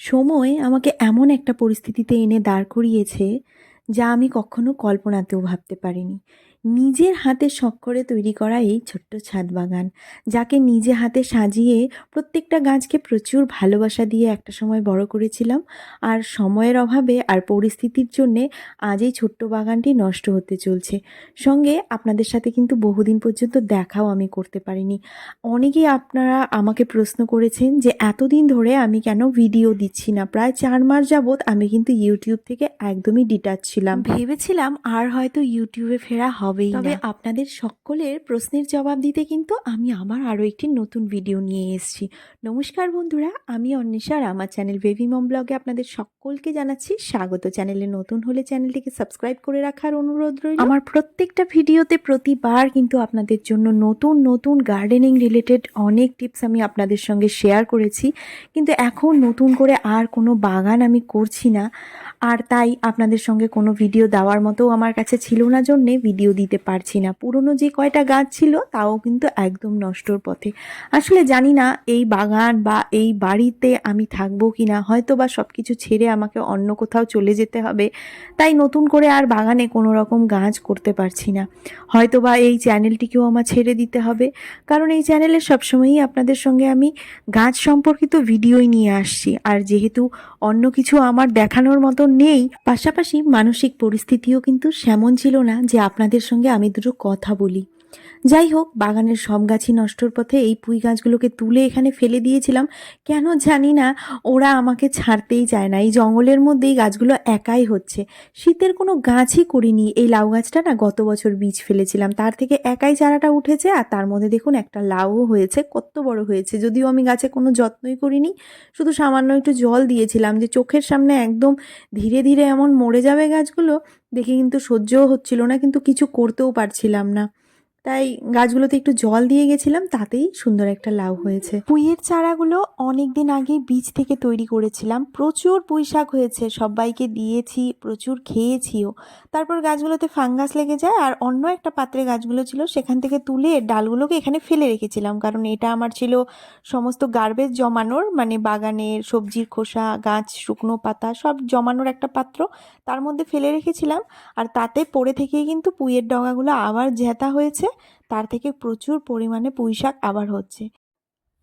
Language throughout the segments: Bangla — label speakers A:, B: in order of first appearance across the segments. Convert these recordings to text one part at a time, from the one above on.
A: সময় আমাকে এমন একটা পরিস্থিতিতে এনে দাঁড় করিয়েছে যা আমি কখনো কল্পনাতেও ভাবতে পারিনি। নিজের হাতে শখ করে তৈরি করা এই ছোট্ট ছাদ বাগান, যাকে নিজে হাতে সাজিয়ে প্রত্যেকটা গাছকে প্রচুর ভালোবাসা দিয়ে একটা সময় বড় করেছিলাম। আর সময়ের অভাবে আর পরিস্থিতির জন্যে আজ এই ছোট্ট বাগানটি নষ্ট হতে চলছে। সঙ্গে আপনাদের সাথে কিন্তু বহুদিন পর্যন্ত দেখাও আমি করতে পারিনি। অনেকেই আপনারা আমাকে প্রশ্ন করেছেন যে, এতদিন ধরে আমি কেন ভিডিও দিচ্ছি না? প্রায় চার মাস যাবৎ আমি কিন্তু ইউটিউব থেকে একদমই ডিটাচ ছিলাম। ভেবেছিলাম আর হয়তো ইউটিউবে ফেরা হবেই তবে আপনাদের সকলের প্রশ্নের জবাব দিতে কিন্তু আমি আবার আরও একটি নতুন ভিডিও নিয়ে এসেছি। নমস্কার বন্ধুরা আমি অন্বেষা আর আমার চ্যানেল বেবি মম ব্লগে আপনাদের সকলকে জানাচ্ছি স্বাগত। চ্যানেলে নতুন হলে চ্যানেলটিকে সাবস্ক্রাইব করে রাখার অনুরোধ রইল। আমার প্রত্যেকটা ভিডিওতে প্রতিবার কিন্তু আপনাদের জন্য নতুন নতুন গার্ডেনিং রিলেটেড অনেক টিপস আমি আপনাদের সঙ্গে শেয়ার করেছি। কিন্তু এখন নতুন করে আর কোনো বাগান আমি করছি না। আর তাই আপনাদের সঙ্গে কোনো ভিডিও দেওয়ার মতো আমার কাছে ছিল না, জন্যে ভিডিও দিতে পারছি না। পুরনো যে কয়টা গাছ ছিল, তাও কিন্তু একদম নষ্টর পথে। আসলে জানি না এই বাগান বা এই বাড়িতে আমি থাকব কি না হয়তো বা সব কিছু ছেড়ে আমাকে অন্য কোথাও চলে যেতে হবে, তাই নতুন করে আর বাগানে কোনো রকম গাছ করতে পারছি না। হয়তো বা এই চ্যানেলটিকেও আমার ছেড়ে দিতে হবে, কারণ এই চ্যানেলে সবসময়ই আপনাদের সঙ্গে আমি গাছ সম্পর্কিত ভিডিওই নিয়ে আসছি। আর যেহেতু অন্য কিছু আমার দেখানোর মতো নেই। পাশাপাশি মানসিক পরিস্থিতিও কিন্তু সেমন ছিল না যে আপনাদের সঙ্গে আমি দুটো কথা বলি। যাই হোক বাগানের সব গাছই নষ্টর পথে এই পুঁই গাছগুলোকে তুলে এখানে ফেলে দিয়েছিলাম। কেন জানি না, ওরা আমাকে ছাড়তেই চায় না। এই জঙ্গলের মধ্যেই গাছগুলো একাই হচ্ছে। শীতের কোনো গাছই করিনি। এই লাউ গাছটা না গত বছর বীজ ফেলেছিলাম। তার থেকে একাই চারাটা উঠেছে আর তার মধ্যে দেখুন একটা লাউও হয়েছে। কত বড় হয়েছে। যদিও আমি গাছে কোনো যত্নই করিনি, শুধু সামান্য একটু জল দিয়েছিলাম যে চোখের সামনে একদম ধীরে ধীরে এমন মরে যাবে গাছগুলো, দেখে কিন্তু সহ্যও হচ্ছিল না, কিন্তু কিছু করতেও পারছিলাম না। তাই গাছগুলোতে একটু জল দিয়ে গেছিলাম, তাতেই সুন্দর একটা লাউ হয়েছে। পুঁইয়ের চারাগুলো অনেক দিন আগে বীজ থেকে তৈরি করেছিলাম। প্রচুর পুঁই শাক হয়েছে, সবাইকে দিয়েছি, প্রচুর খেয়েছিও। তারপর গাছগুলোতে ফাঙ্গাস লেগে যায় আর অন্য একটা পাত্রে গাছগুলো ছিল, সেখান থেকে তুলে ডালগুলোকে এখানে ফেলে রেখেছিলাম। কারণ এটা আমার ছিল সমস্ত গার্বেজ জমানোর মানে বাগানের সবজির খোসা, গাছ, শুকনো পাতা সব জমানোর একটা পাত্র তার মধ্যে ফেলে রেখেছিলাম। আর তাতে পড়ে থেকেই কিন্তু পুঁইয়ের ডগাগুলো আবার জ্যাতা হয়েছে। তার থেকে প্রচুর পরিমাণে পুঁই শাক আবার হচ্ছে।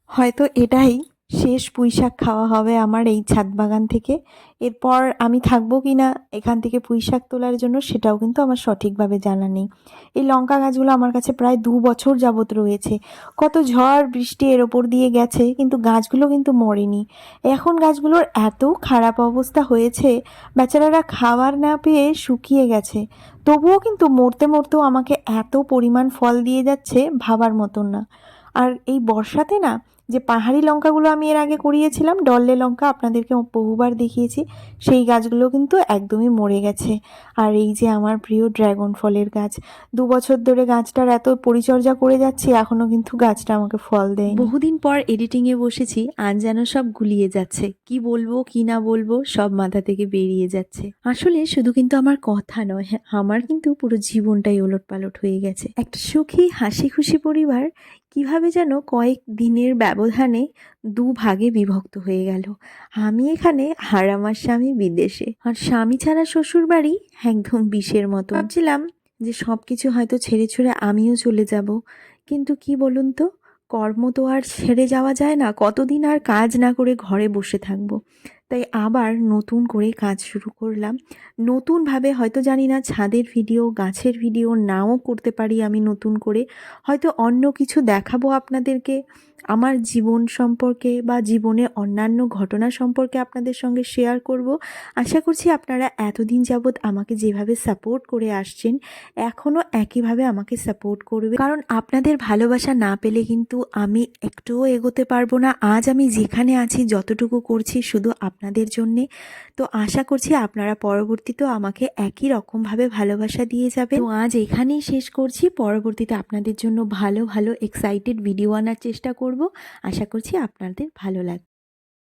A: হয়তো এটাই শেষ পুঁই শাক খাওয়া হবে আমার এই ছাদ বাগান থেকে। এরপর আমি থাকব কি না, এখান থেকে পুঁই শাক তোলার জন্য সেটাও কিন্তু আমার সঠিকভাবে জানা নেই। এই লঙ্কা গাছগুলো আমার কাছে প্রায় দু বছর যাবত রয়েছে। কত ঝড়, বৃষ্টি এর ওপর দিয়ে গেছে, কিন্তু গাছগুলো কিন্তু মরেনি। এখন গাছগুলোর এত খারাপ অবস্থা হয়েছে, বেচারারা খাবার না পেয়ে শুকিয়ে গেছে। তবুও কিন্তু মরতে মরতেও আমাকে এত পরিমাণ ফল দিয়ে যাচ্ছে ভাবার মতন না। আর এই বর্ষাতে না, যে পাহাড়ি লঙ্কাগুলো আমি এর আগে করিয়েছিলাম ডল্লে লঙ্কা আপনাদেরকে বহুবার দেখিয়েছি, সেই গাছগুলো কিন্তু একদমই মরে গেছে। আর এই যে আমার প্রিয় ড্র্যাগন ফলের গাছ, দু বছর ধরে গাছটার এত পরিচর্যা করে যাচ্ছি, এখনও কিন্তু গাছটা আমাকে ফল দেয় বহুদিন পর এডিটিংয়ে বসেছি, আজ যেন সব গুলিয়ে যাচ্ছে। কি বলব, কি না বলব, সব মাথা থেকে বেরিয়ে যাচ্ছে। আসলে শুধু কিন্তু আমার কথা নয়, আমার কিন্তু পুরো জীবনটাই ওলট পালট হয়ে গেছে। একটা সুখী, হাসি খুশি পরিবার কীভাবে যেন কয়েক দিনের ব্যবধানে দু ভাগে বিভক্ত হয়ে গেল। আমি এখানে আর আমার স্বামী বিদেশে। আর স্বামী ছাড়া শ্বশুর বাড়ি একদম বিষের মতো। ভাবছিলাম যে সব কিছু হয়তো ছেড়ে ছুড়ে আমিও চলে যাব। কিন্তু কি বলুন তো? কর্ম তো আর ছেড়ে যাওয়া যায় না, কতদিন আর কাজ না করে ঘরে বসে থাকব। তাই আবার নতুন করে কাজ শুরু করলাম। নতুনভাবে হয়তো জানি না, ছাদের ভিডিও, গাছের ভিডিও নাও করতে পারি আমি নতুন করে। হয়তো অন্য কিছু দেখাবো আপনাদেরকে। আমার জীবন সম্পর্কে বা জীবনে অন্যান্য ঘটনা সম্পর্কে আপনাদের সঙ্গে শেয়ার করব। আশা করছি আপনারা এতদিন যাবৎ আমাকে যেভাবে সাপোর্ট করে আসছেন এখনও একইভাবে আমাকে সাপোর্ট করবে। কারণ আপনাদের ভালোবাসা না পেলে কিন্তু আমি একটুও এগোতে পারব না। আজ আমি যেখানে আছি, যতটুকু করছি শুধু আপনাদের জন্যে। তো আশা করছি আপনারা পরবর্তীতেও আমাকে একই রকমভাবে ভালোবাসা দিয়ে যাবে তো আজ এখানেই শেষ করছি। পরবর্তীতে আপনাদের জন্য ভালো ভালো এক্সাইটেড ভিডিও আনার চেষ্টা করব। আশা করছি আপনাদের ভালো লাগবে।